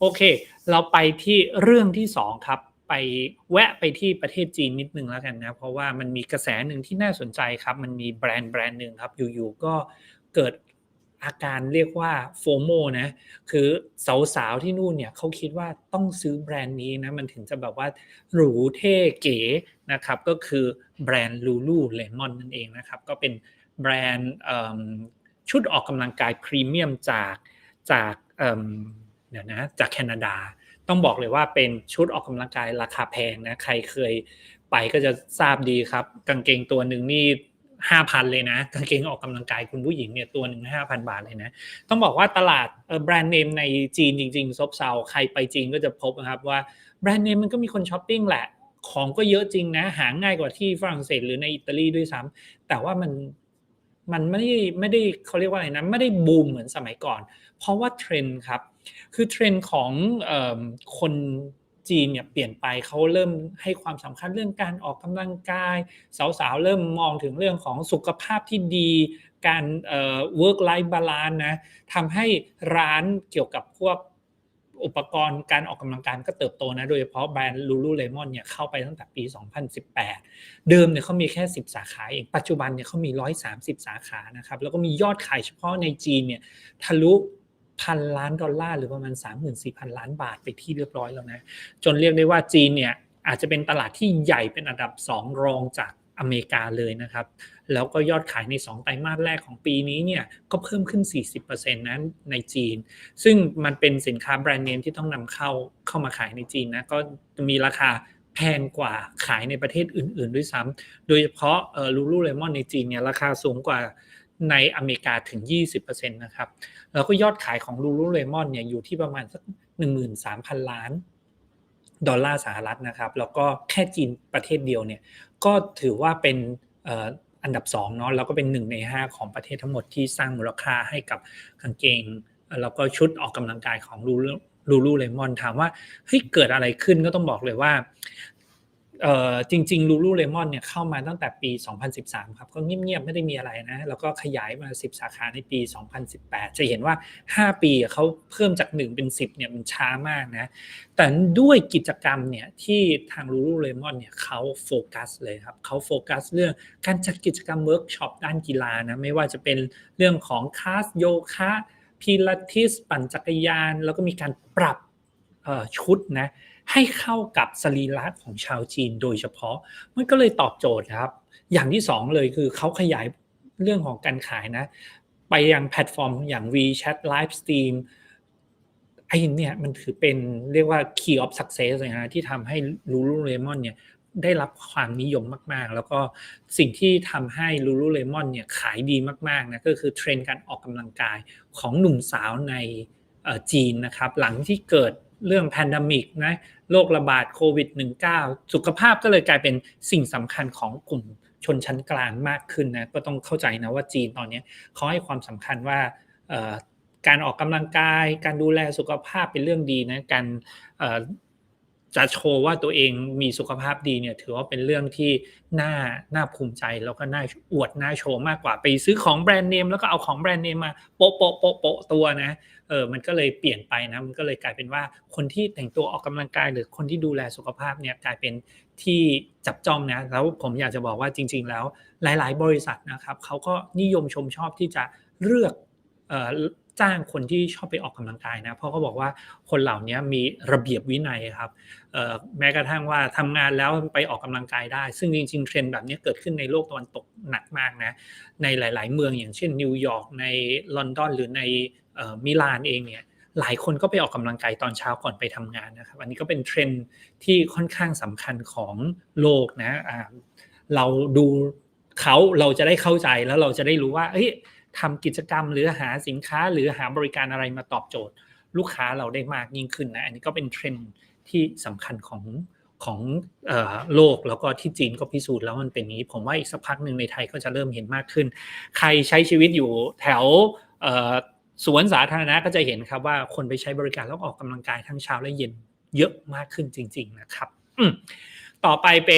โอเค เราไปที่เรื่องที่สองครับไปแวะไปที่ประเทศจีนนิดนึงแล้วกันนะ เพราะว่ามันมีกระแสหนึ่งที่น่าสนใจครับ มันมีแบรนด์แบรนด์หนึ่งครับ อยู่ๆก็เกิดอาการเรียกว่าโฟโมนะ คือสาวๆที่นู่นเนี่ยเขาคิดว่าต้องซื้อแบรนด์นี้นะ มันถึงจะแบบว่าหรูเท่เก๋นะครับ ก็คือแบรนด์ Lulu Lemon นั่นเองนะครับ ก็เป็นแบรนด์ชุดออกกำลังกายพรีเมียมจากจาก เดี๋ยวนะจากแคนาดาต้องบอกเลยว่าเป็นชุดออกกำลังกายราคาแพงนะใครเคยไปก็จะทราบดีครับ กางเกงตัวหนึ่งนี่ห้าพันเลยนะกางเกงออกกำลังกายคุณผู้หญิงเนี่ยตัวหนึ่งห้าพันบาทเลยนะ ต้องบอกว่าตลาดแบรนด์เนมในจีนจริงๆซบเซาใครไปจีนก็จะพบนะครับว่าแบรนด์เนมมันก็มีคนช้อปปิ้งแหละ ของก็เยอะจริงนะ หาง่ายกว่าที่ฝรั่งเศสหรือในอิตาลีด้วยซ้ำแต่ว่ามันมันไม่ได้ไม่ได้เขาเรียกว่าอะไรนะไม่ได้บูมเหมือนสมัยก่อน เพราะว่าเทรนด์ครับ คือเทรนด์ของอคนจีนเนี่ยเปลี่ยนไปเขาเริ่มให้ความสำคัญเรื่องการออกกำลังกาย สาวๆ เริ่มมองถึงเรื่องของสุขภาพที่ดี การ work life balance นะทำให้ร้านเกี่ยวกับพวกอุปกรณ์การออกกำลังกายก็เติบโตนะ โดยเฉพาะแบรนด์ Lululemon เนี่ยเข้าไปตั้งแต่ปี 2018 เดิมเนี่ยเขามีแค่ 10 สาขาเองปัจจุบันเนี่ยเขามี 130 สาขานะครับแล้วก็มียอดขายเฉพาะในจีนเนี่ยทะลุ พันล้านดอลลาร์หรือประมาณ 34,000 ล้านบาทไปที่เรียบร้อยแล้วนะ จนเรียกได้ว่าจีนเนี่ยอาจจะเป็นตลาดที่ใหญ่เป็นอันดับ 2 รองจากอเมริกาเลยนะครับ แล้วก็ยอดขายใน 2 ไตรมาสแรกของปีนี้เนี่ยก็เพิ่มขึ้น 40%นั้นในจีน ซึ่งมันเป็นสินค้าแบรนด์เนมที่ต้องนำเข้าเข้ามาขายในจีนนะ ก็มีราคาแพงกว่าขายในประเทศอื่น ๆ ด้วยซ้ำโดยเฉพาะลูลูเลมอนในจีนเนี่ยราคาสูงกว่า ในอเมริกาถึง 20%นะครับ แล้วก็ยอดขายของลูลูเลมอนเนี่ยอยู่ที่ประมาณสัก 13,000 ล้าน ดอลลาร์สหรัฐนะครับ แล้วก็แค่จีนประเทศเดียวเนี่ยก็ถือว่าเป็นอันดับ2เนาะแล้วก็เป็น 1 ใน 5 ของประเทศทั้งหมดที่สร้างมูลค่าให้กับกางเกง แล้วก็ชุดออกกำลังกายของลูลูลูเลมอนถามว่าเฮ้ยเกิดอะไรขึ้นก็ต้องบอกเลยว่า เอ่อจริงๆลูลูเลมอนเนี่ยเข้ามาตั้งแต่ปี 2013 ครับก็เงียบๆไม่ได้มีอะไรนะ แล้วก็ขยายมา 10 สาขาในปี 2018 จะเห็นว่า 5 ปีเขาเพิ่มจาก 1 เป็น 10เนี่ยมันช้ามากนะ แต่ด้วยกิจกรรมเนี่ยที่ทางลูลูเลมอนเนี่ยเขาโฟกัสเลยครับเขาโฟกัสเรื่องการจัดกิจกรรมเวิร์กช็อปด้านกีฬานะไม่ว่าจะเป็นเรื่องของคลาสโยคะพิลาทิสปั่นจักรยาน แล้วก็มีการปรับชุดนะ ให้เข้ากับสรีระของชาวจีนโดยเฉพาะ มันก็เลยตอบโจทย์ครับ อย่างที่สองเลยคือเขาขยายเรื่องของการขายนะ ไปยังแพลตฟอร์มอย่าง WeChat Livestream ไอ้เนี่ยมันถือเป็นเรียกว่า key of success เลยนะที่ทำให้ Lululemon เนี่ยได้รับความนิยมมาก ๆ แล้วก็สิ่งที่ทำให้ Lululemon เนี่ยขายดีมาก ๆ นะก็คือเทรนด์การออกกำลังกายของหนุ่มสาวในจีนนะครับ หลังที่เกิด เรื่องแพนดมิกนะโรคระบาดโควิด -19 สุขภาพก็เลยกลายเป็นสิ่งสำคัญของกลุ่มชนชั้นกลางมากขึ้นนะก็ต้องเข้าใจนะว่าจีนตอนนี้เขาให้ความสำคัญว่าการออกกำลังกาย การดูแลสุขภาพเป็นเรื่องดีนะการ จะโชว์ว่าตัวเองมีสุขภาพดีเนี่ยถือว่าเป็นเรื่องที่น่าน่าภูมิใจแล้วก็น่าอวดน่าโชว์มากกว่าไปซื้อของแบรนด์เนมแล้วก็เอาของแบรนด์เนมมาโปะโปะโปะโปะตัวนะเออมันก็เลยเปลี่ยนไปนะมันก็เลยกลายเป็นว่าคนที่แต่งตัวออกกำลังกายหรือคนที่ดูแลสุขภาพเนี่ยกลายเป็นที่จับจ้องนะแล้วผมอยากจะบอกว่าจริง ๆ แล้วหลาย ๆ บริษัทนะครับเขาก็นิยมชมชอบที่จะเลือก จ้างคนที่ชอบไปออกกำลังกายนะเพราะเขาบอกว่าคนเหล่านี้มีระเบียบวินัยครับแม้กระทั่งว่าทำงานแล้วไปออกกำลังกายได้ ซึ่งจริง ๆ เทรนด์แบบนี้เกิดขึ้นในโลกตะวันตกหนักมากนะในหลาย ๆ เมืองอย่างเช่นนิวยอร์กในลอนดอนหรือในมิลานเองเนี่ยหลายคนก็ไปออกกำลังกายตอนเช้าก่อนไปทำงานนะครับอันนี้ก็เป็นเทรนด์ที่ค่อนข้างสำคัญของโลกนะเราดูเขาเราจะได้เข้าใจแล้วเราจะได้รู้ว่าเฮ้ย ทำกิจกรรมหรือหาสินค้าหรือหาบริการอะไรมาตอบโจทย์ ลูกค้าเราได้มากยิ่งขึ้นนะอันนี้ก็เป็นเทรนด์ที่สำคัญของของโลกแล้วก็ที่จีนก็พิสูจน์แล้วมันเป็นนี้ ผมว่าอีกสักพักหนึ่งในไทยก็จะเริ่มเห็นมากขึ้น ใครใช้ชีวิตอยู่แถวสวนสาธารณะก็จะเห็นครับว่าคนไปใช้บริการแล้วออกกำลังกายทั้งเช้าและเย็นเยอะมากขึ้นจริง ๆ นะครับต่อไปเป็น